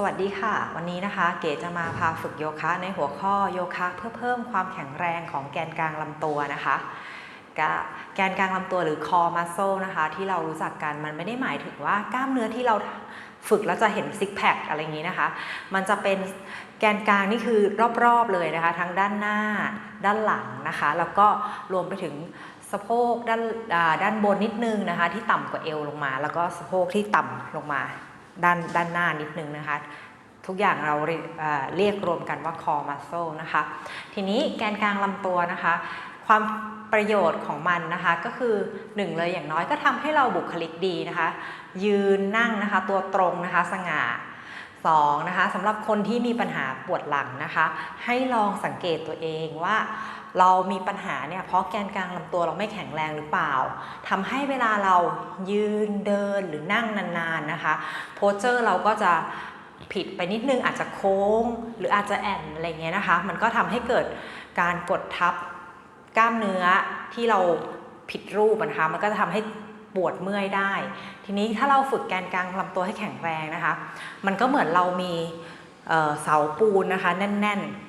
สวัสดีค่ะ วันนี้นะคะเก๋จะมาพาฝึกโยคะในหัวข้อโยคะ เพื่อเพิ่มความแข็งแรงของแกนกลางลำตัวนะคะแกนกลางลำตัวหรือ core muscle นะคะ ที่เรารู้จักกันมันไม่ได้หมายถึงว่ากล้ามเนื้อที่เราฝึกแล้วจะเห็นซิกแพคอะไรอย่างนี้นะคะ มันจะเป็นแกนกลางนี่คือรอบๆเลยนะคะ ทั้งด้านหน้าด้านหลังนะคะ แล้วก็รวมไปถึงสะโพกด้านด้านบนนิดนึงนะคะ ที่ต่ำกว่าเอวลงมา แล้วก็สะโพกที่ต่ำลงมา ด้านด้านหน้านิดนึงนะคะทุกอย่างเราเรียกรวมกันว่า core muscle นะคะ ทีนี้แกนกลางลำตัวนะคะ ความประโยชน์ของมันนะคะก็คือหนึ่งเลยอย่างน้อยก็ทำให้เราบุคลิกดีนะคะ ยืนนั่งนะคะตัวตรงนะคะสง่าสองนะคะสำหรับคนที่มีปัญหาปวดหลังนะคะ ให้ลองสังเกตตัวเองว่า เรามีปัญหาเนี่ยเพราะแกนกลางลำตัวเราไม่แข็งแรงหรือเปล่าทำให้เวลาเรายืนเดินหรือนั่งนานๆนะคะโพสเจอร์เราก็จะผิดไปนิดนึงอาจจะโค้ง หรืออาจจะแอนอะไรเงี้ยนะคะ มันก็ทำให้เกิดการกดทับกล้ามเนื้อที่เราผิดรูปนะคะ มันก็จะทำให้ปวดเมื่อยได้ ทีนี้ถ้าเราฝึกแกนกลางลำตัวให้แข็งแรงนะคะ มันก็เหมือนเรามีเเสาปูนนะคะ แน่น ๆ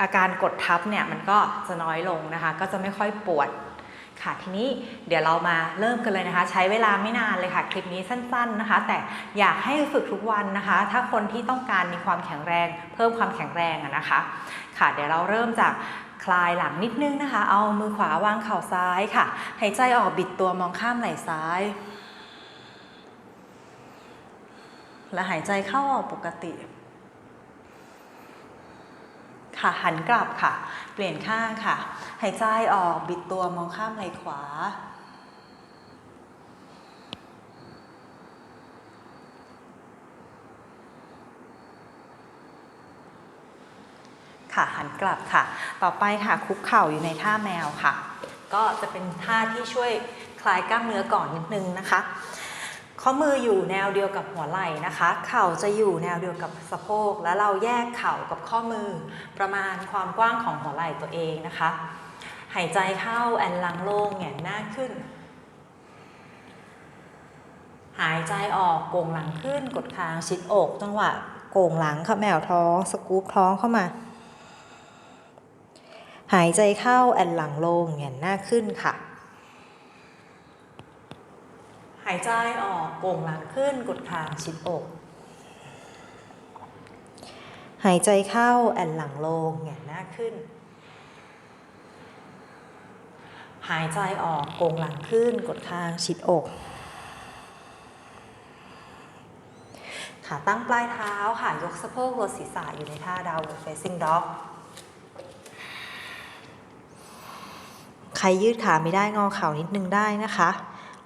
อาการกดทับเนี่ยมันก็จะน้อยลงนะคะ ก็จะไม่ค่อยปวดค่ะทีนี้เดี๋ยวเรามาเริ่มกันเลยนะคะ ใช้เวลาไม่นานเลยค่ะ คลิปนี้สั้นๆนะคะ แต่อยากให้ฝึกทุกวันนะคะ ถ้าคนที่ต้องการมีความแข็งแรง เพิ่มความแข็งแรงนะคะ ค่ะ เดี๋ยวเราเริ่มจากคลายหลังนิดนึงนะคะ เอามือขวาวางเข่าซ้ายค่ะหายใจออกบิดตัวมองข้ามไหล่ซ้าย และหายใจเข้าออกปกติ ค่ะ หันกลับค่ะ เปลี่ยนข้างค่ะ หายใจออกบิดตัวมองข้ามไหล่ขวา ค่ะหันกลับค่ะ ต่อไปค่ะคุกเข่าอยู่ในท่าแมวค่ะ ก็จะเป็นท่าที่ช่วยคลายกล้ามเนื้อก่อนนิดนึงนะคะ ข้อมืออยู่แนวเดียวกับหัวไหล่นะคะ เข่าจะอยู่แนวเดียวกับสะโพก แล้วเราแยกเข่ากับข้อมือประมาณความกว้างของหัวไหล่ตัวเองนะคะ หายใจเข้าแอนหลังโล่งแงนหน้าขึ้น หายใจออกโก่งหลังขึ้น กดคางชิดอกจังหวะโก่งหลังค่ะแมวท้อง สกู๊ปท้องเข้ามา หายใจเข้าแอนหลังโลงแงนหน้าขึ้นค่ะ หายใจออกโก่งหลังขึ้นกดคางชิดอก หายใจเข้าแอนหลังลงแหงนหน้าขึ้น หายใจออกโก่งหลังขึ้นกดคางชิดอกขาตั้งปลายเท้าค่ะยกสะโพกลดศีรษะอยู่ในท่าดาว facing dog ใครยืดขาไม่ได้งอเข่านิดนึงได้นะคะ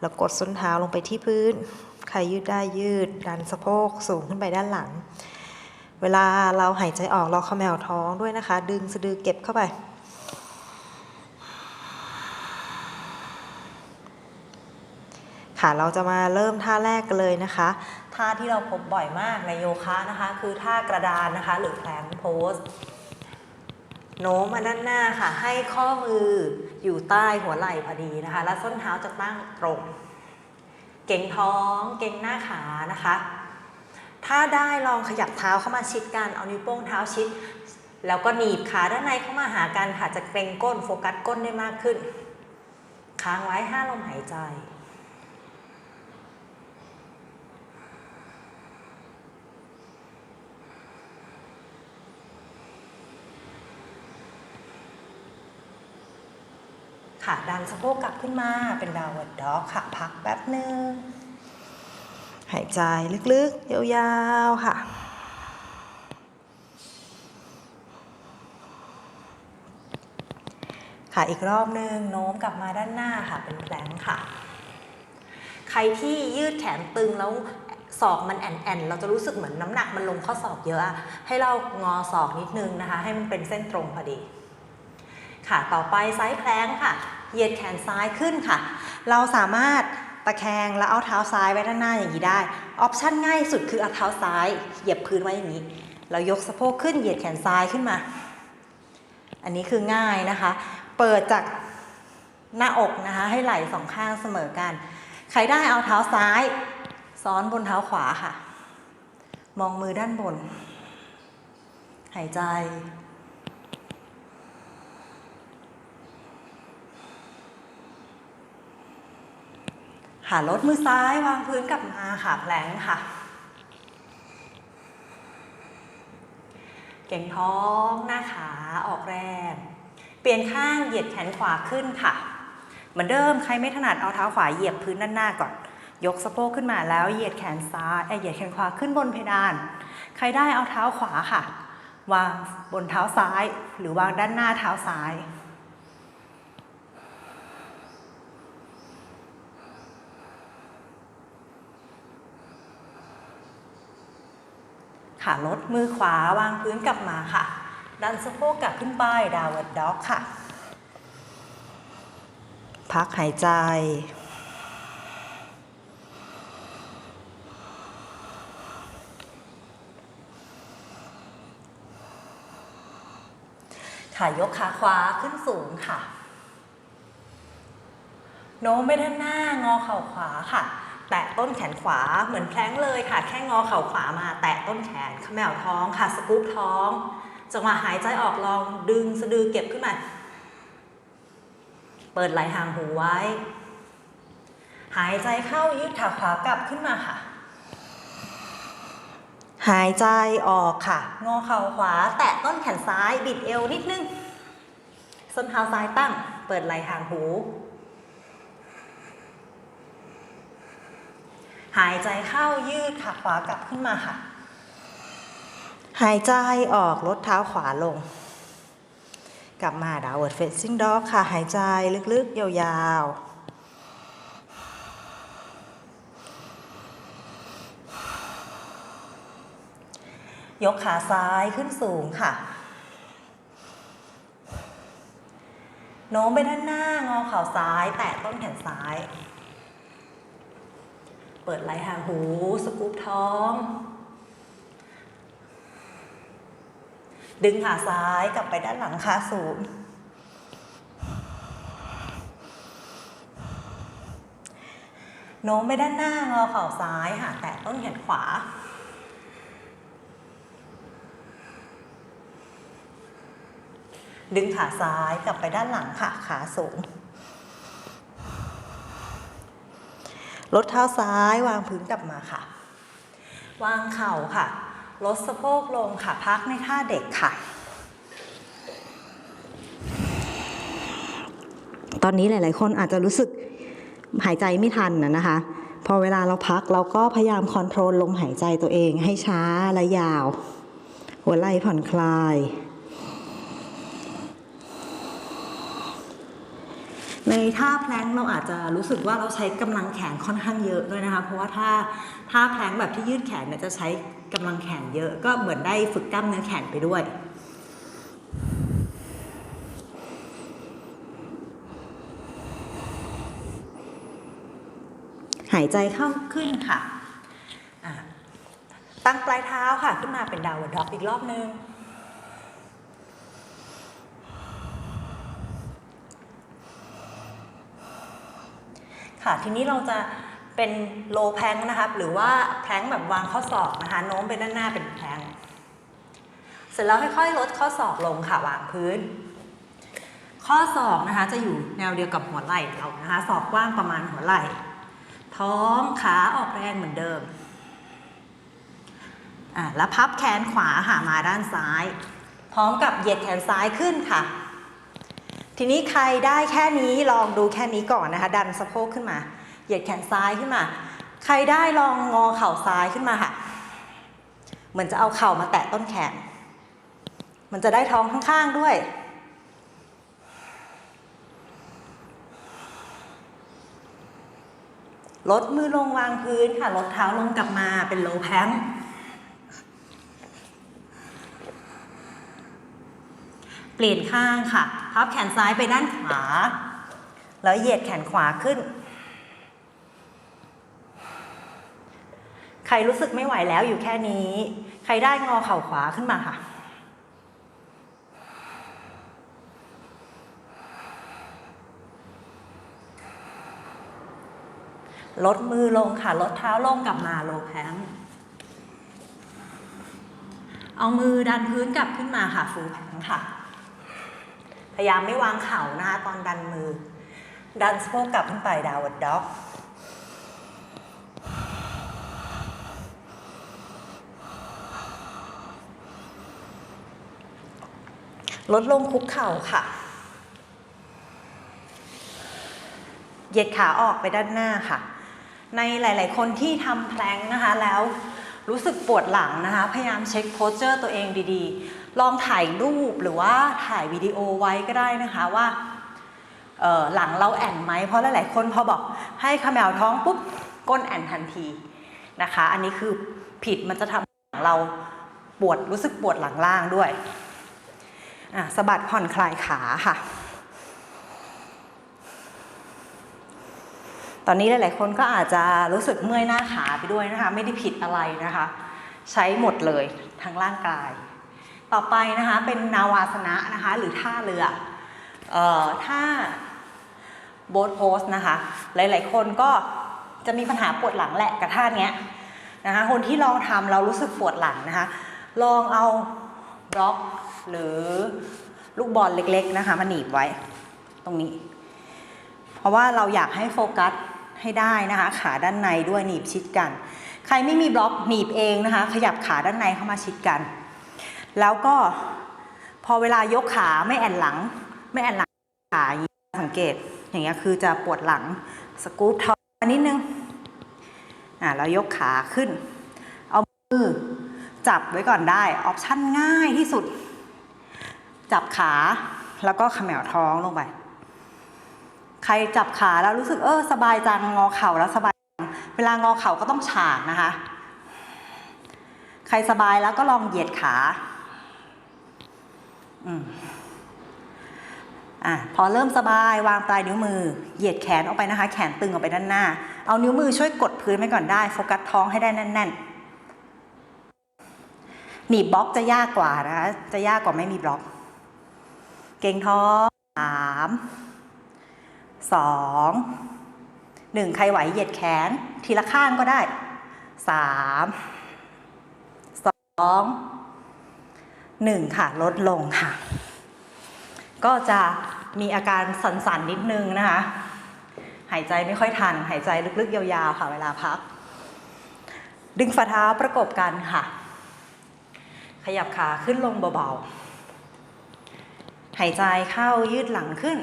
แล้วกดส้นเท้าลงไปที่พื้นใครยืดได้ยืด ดันสะโพกสูงขึ้นไปด้านหลัง เวลาเราหายใจออกเราเขมวท้องด้วยนะคะ ดึงสะดือเก็บเข้าไป ค่ะเราจะมาเริ่มท่าแรกกันเลยนะคะท่าที่เราพบบ่อยมากในโยคะนะคะ คือท่ากระดานนะคะ หรือแพลงโพส โน้มมาด้านหน้าค่ะ ให้ข้อมืออยู่ใต้หัวไหล่พอดีนะคะ และส้นเท้าจะตั้งตรง เก่งท้อง เก่งหน้าขานะคะ ถ้าได้ลองขยับเท้าเข้ามาชิดกัน เอานิ้วโป้งเท้าชิด แล้วก็หนีบขาด้านในเข้ามาหากันค่ะ จะเกรงก้นโฟกัสก้นได้มากขึ้น ค้างไว้ห้าลมหายใจ ค่ะ ดันสะโพกกลับขึ้นมาเป็นดาวน์ด็อกค่ะ พักแป๊บหนึ่งหายใจลึกๆ ยาวๆ ค่ะ ค่ะอีกรอบหนึ่งโน้มกลับมาด้านหน้าค่ะ เป็นแพลงค่ะ ใครที่ยืดแขนตึงแล้วศอกมันแอนแอนๆเราจะรู้สึกเหมือนน้ำหนักมันลงข้อศอกเยอะ ให้เรางอศอกนิดนึงนะคะ ให้มันเป็นเส้นตรงพอดี ค่ะ ต่อไปไซส์แพลงค่ะ เหยียดแขนซ้ายขึ้นค่ะ เราสามารถตะแคงแล้วเอาเท้าซ้ายไว้ด้านหน้าอย่างนี้ได้ ออปชั่นง่ายสุดคือเอาเท้าซ้ายเหยียบพื้นไว้อย่างนี้ เรายกสะโพกขึ้นเหยียดแขนซ้ายขึ้นมา อันนี้คือง่ายนะคะ เปิดจากหน้าอกนะคะ ให้ไหล่สองข้างเสมอกัน ใครได้เอาเท้าซ้าย ซ้อนบนเท้าขวาค่ะ มองมือด้านบน หายใจ ค่ะ ลดมือซ้ายวางพื้นกลับมาค่ะ แพลงค่ะ เก่งท้องหน้าขาออกแรง เปลี่ยนข้างเหยียดแขนขวาขึ้นค่ะ เหมือนเดิมใครไม่ถนัดเอาเท้าขวาเหยียบพื้นด้านหน้าก่อน ยกสะโพกขึ้นมาแล้วเหยียดแขนซ้ายเอ้ยเหยียดแขนขวาขึ้นบนเพดาน ใครได้เอาเท้าขวาค่ะ วางบนเท้าซ้าย หรือวางด้านหน้าเท้าซ้าย ค่ะลดมือขวาวางพื้นกลับมาค่ะ ดันสะโพกกลับขึ้นไปดาวดด็อกค่ะ พักหายใจค่ะยกขาขวาขึ้นสูงค่ะ โน้มไปด้านหน้างอเข่าขวาค่ะ แตะต้นแขนขวาเหมือนแพลงเลยค่ะ แค่งอเข่าขวามา แตะต้นแขนเขมวท้องค่ะสกู๊ปท้องจังหวะหายใจออกลองดึงสะดือเก็บขึ้นมา เปิดไหล่ห่างหูไว้ หายใจเข้ายืดขาขวากลับขึ้นมาค่ะ หายใจออกค่ะ งอเข่าขวา แตะต้นแขนซ้าย บิดเอวนิดนึงส้นเท้าซ้ายตั้ง เปิดไหล่ห่างหู หายใจเข้ายืดขาขวากลับขึ้นมาค่ะ หายใจออกลดเท้าขวาลง กลับมาดาวเวิร์ดเฟซซิ่งด็อกค่ะ หายใจลึกๆ ยาวๆยกขาซ้ายขึ้นสูงค่ะ โน้มไปด้านหน้างอเข่าซ้าย แตะต้นแขนซ้าย เปิดไหล่หางหู สกู๊ปท้อง ดึงขาซ้ายกลับไปด้านหลังขาสูง โน้มไปด้านหน้างอเข่าซ้ายค่ะแตะต้นแขนขวาดึงขาซ้ายกลับไปด้านหลังค่ะ ขาสูง ลดเท้าซ้ายวางพื้นกลับมาค่ะ วางเข่าค่ะ ลดสะโพกลงค่ะ พักในท่าเด็กค่ะ ตอนนี้หลาย ๆ คนอาจจะรู้สึกหายใจไม่ทันนะนะคะ พอเวลาเราพักเราก็พยายามคอนโทรลลมหายใจตัวเองให้ช้าและยาว หัวไหล่ผ่อนคลาย ในท่าแพลงเราอาจจะรู้สึกว่าเราใช้กำลังแขนค่อนข้างเยอะด้วยนะคะ เพราะว่าถ้าท่าแพลงแบบที่ยืดแขนเนี่ยจะใช้กำลังแขนเยอะก็เหมือนได้ฝึกกล้ามเนื้อแขนไปด้วยหายใจเข้าขึ้นค่ะะตั้งปลายเท้าค่ะ ขึ้นมาเป็นดาวด็อกอีกรอบนึง ค่ะ ทีนี้เราจะเป็นโลแพงนะคะหรือว่าแพงแบบวางข้อศอกนะคะโน้มไปด้านหน้าเป็นแพงเสร็จแล้วค่อยๆลดข้อศอกลงค่ะวางพื้น ข้อศอกนะคะจะอยู่แนวเดียวกับหัวไหล่เรานะคะศอกกว้างประมาณหัวไหล่ ท้องขาออกแรงเหมือนเดิมอะแล้วพับแขนขวาหามาด้านซ้าย พร้อมกับเหยียดแขนซ้ายขึ้นค่ะ ทีนี้ใครได้แค่นี้ลองดูแค่นี้ก่อนนะคะ ดันสะโพกขึ้นมา เหยียดแขนซ้ายขึ้นมา ใครได้ลองงอเข่าซ้ายขึ้นมาค่ะ เหมือนจะเอาเข่ามาแตะต้นแขน มันจะได้ท้องข้างๆด้วย ลดมือลงวางพื้นค่ะ ลดเท้าลงกลับมาเป็นโลแพม เปลี่ยนข้างค่ะ พับแขนซ้ายไปด้านขวา แล้วเหยียดแขนขวาขึ้น ใครรู้สึกไม่ไหวแล้วอยู่แค่นี้ ใครได้งอเข่าขวาขึ้นมาค่ะ ลดมือลงค่ะ ลดเท้าลงกลับมาโลแพงเอามือดันพื้นกลับขึ้นมาค่ะฟูแพงค่ะ พยายามไม่วางเข่านะคะตอนดันมือ ดันสะโพกกลับขึ้นไปดาวดด็อกลดลงคุกเข่าค่ะ เหยียดขาออกไปด้านหน้าค่ะ ในหลาย ๆ คนที่ทำแพลงนะคะแล้ว รู้สึกปวดหลังนะคะ พยายามเช็คโพสเจอร์ตัวเองดีๆ ลองถ่ายรูปหรือว่าถ่ายวิดีโอไว้ก็ได้นะคะว่าหลังเราแอนไหม เพราะหลายๆ คนพอบอกให้ขมวท้องปุ๊บก้นแอนทันทีนะคะ อันนี้คือผิดมันจะทำให้หลังเราปวดรู้สึกปวดหลังล่างด้วยสะบัดผ่อนคลายขาค่ะ ตอนนี้หลายๆคนก็อาจจะรู้สึกเมื่อยหน้าขาไปด้วยนะคะ ไม่ได้ผิดอะไรนะคะ ใช้หมดเลยทั้งร่างกาย ต่อไปนะคะเป็นนาวาสนะนะคะหรือท่าเรือเอ่อท่าโบ๊ทโพสนะคะ หลายๆคนก็จะมีปัญหาปวดหลังแหละกับท่าเนี้ยนะคะคนที่ลองทำเรารู้สึกปวดหลังนะคะ ลองเอาบล็อกหรือลูกบอลเล็กๆนะคะมาหนีบไว้ตรงนี้ เพราะว่าเราอยากให้โฟกัส ให้ได้นะคะ ขาด้านในด้วยหนีบชิดกัน ใครไม่มีบล็อกหนีบเองนะคะ ขยับขาด้านในเข้ามาชิดกัน แล้วก็พอเวลายกขาไม่แอนหลัง ไม่แอนหลังขาสังเกตอย่างเงี้ยคือจะปวดหลังสกู๊ปท้องนิดนึงอ่าแล้วยกขาขึ้น เอามือจับไว้ก่อนได้ออปชั่นง่ายที่สุด จับขาแล้วก็ขมวท้องลงไป ครจับขาแล้วรู้สึกเออสบายจังงอเข่าแล้วสบาย เวลางอเข่าก็ต้องฉากนะคะ ใครสบายแล้วก็ลองเหยียดขาอืมอะพอเริ่มสบายวางปลายนิ้วมือ เหยียดแขนออกไปนะคะ แขนตึงออกไปด้านหน้า เอานิ้วมือช่วยกดพื้นไว้ก่อนได้ โฟกัสท้องให้ได้แน่นๆหนีบบล็อกจะยากกว่านะคะจะยากกว่าไม่มีบล็อก เก่งท้องสาม สองหนึ่งใครไหวเหยียดแขน ทีละข้างก็ได้สามสองหนึ่งค่ะ ลดลงค่ะ ก็จะมีอาการสั่นๆนิดนึงนะคะ หายใจไม่ค่อยทัน หายใจลึกๆ ยาวๆ ค่ะ เวลาพัก ดึงฝ่าเท้าประกบกันค่ะ ขยับขาขึ้นลงเบาๆ หายใจเข้ายืดหลังขึ้น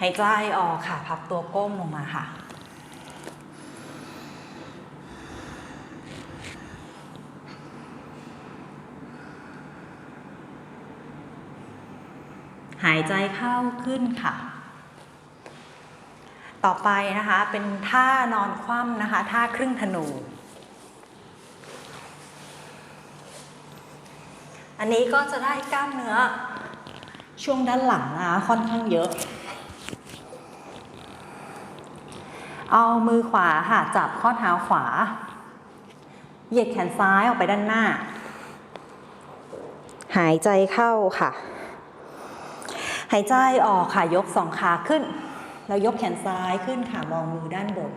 หายใจออกค่ะ พับตัวก้มลงมาค่ะ หายใจเข้าขึ้นค่ะ ต่อไปนะคะเป็นท่านอนคว่ำนะคะ ท่าครึ่งธนูอันนี้ก็จะได้กล้ามเนื้อช่วงด้านหลังนะคะค่อนข้างเยอะ เอามือขวาค่ะจับข้อเท้าขวา เหยียดแขนซ้ายออกไปด้านหน้า หายใจเข้าค่ะ หายใจออกค่ะยกสองขาขึ้น แล้วยกแขนซ้ายขึ้นค่ะมองมือด้านบน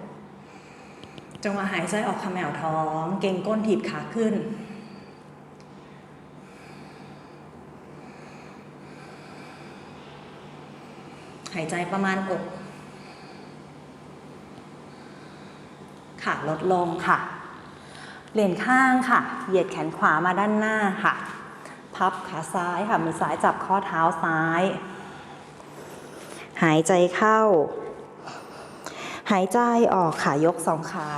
จงหวะหายใจออกขมวท้อง เก่งก้นถีบขาขึ้นหายใจประมาณอก ค่ะลดลงค่ะเปลี่ยนข้างค่ะ เหยียดแขนขวามาด้านหน้าค่ะ พับขาซ้ายค่ะมือซ้ายจับข้อเท้าซ้าย หายใจเข้า หายใจออกค่ะยกสองขา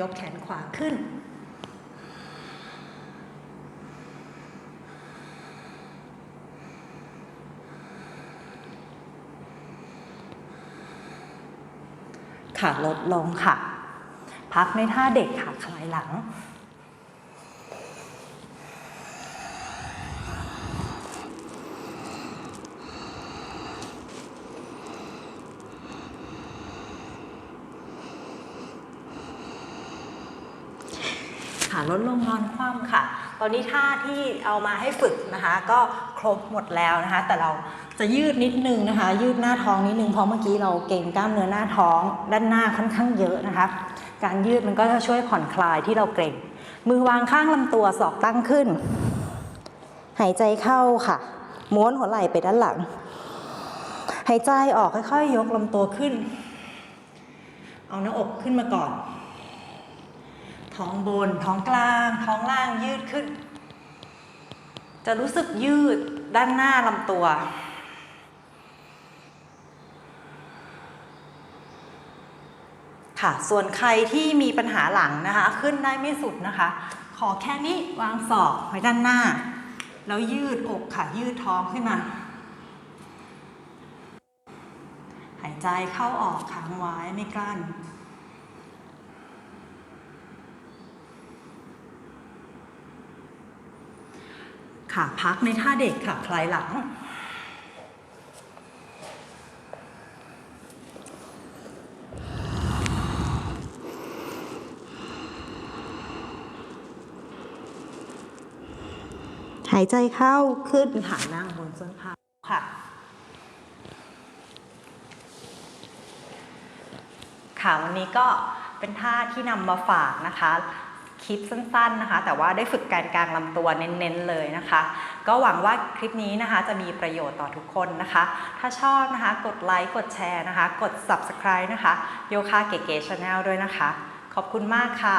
ยกแขนขวาขึ้นค่ะลดลงค่ะ พักในท่าเด็กค่ะคลายหลังค่ะลดลงนอนคว่ำค่ะ ตอนนี้ท่าที่เอามาให้ฝึกนะคะ ก็ครบหมดแล้วนะคะ แต่เราจะยืดนิดนึงนะคะ ยืดหน้าท้องนิดนึงเพราะเมื่อกี้เราเก่งกล้ามเนื้อหน้าท้องด้านหน้าค่อนข้างเยอะนะคะ การยืดมันก็จะช่วยผ่อนคลายที่เราเกร็ง มือวางข้างลำตัวศอกตั้งขึ้น หายใจเข้าค่ะ ม้วนหัวไหล่ไปด้านหลัง หายใจออกค่อยๆ ยกลำตัวขึ้น เอาหน้าอกขึ้นมาก่อน ท้องบน ท้องกลาง ท้องล่างยืดขึ้น จะรู้สึกยืดด้านหน้าลำตัว ค่ะ ส่วนใครที่มีปัญหาหลังนะคะ ขึ้นได้ไม่สุดนะคะ ขอแค่นี้วางศอกไว้ด้านหน้า แล้วยืดอกค่ะ ยืดท้องขึ้นมา หายใจเข้าออกค้างไว้ไม่กลั้นค่ะพักในท่าเด็กค่ะคลายหลัง หายใจเข้าขึ้นค่ะนั่งบนส้นเท้าค่ะ ค่ะวันนี้ก็เป็นท่าที่นำมาฝากนะคะ คลิปสั้นๆนะคะ แต่ว่าได้ฝึกการกลางลำตัวเน้นๆเลยนะคะ ก็หวังว่าคลิปนี้นะคะจะมีประโยชน์ต่อทุกคนนะคะ ถ้าชอบนะคะกดไลค์กดแชร์นะคะ กด subscribe นะคะโยคะเก๋ๆ Channel ด้วยนะคะ ขอบคุณมากค่ะ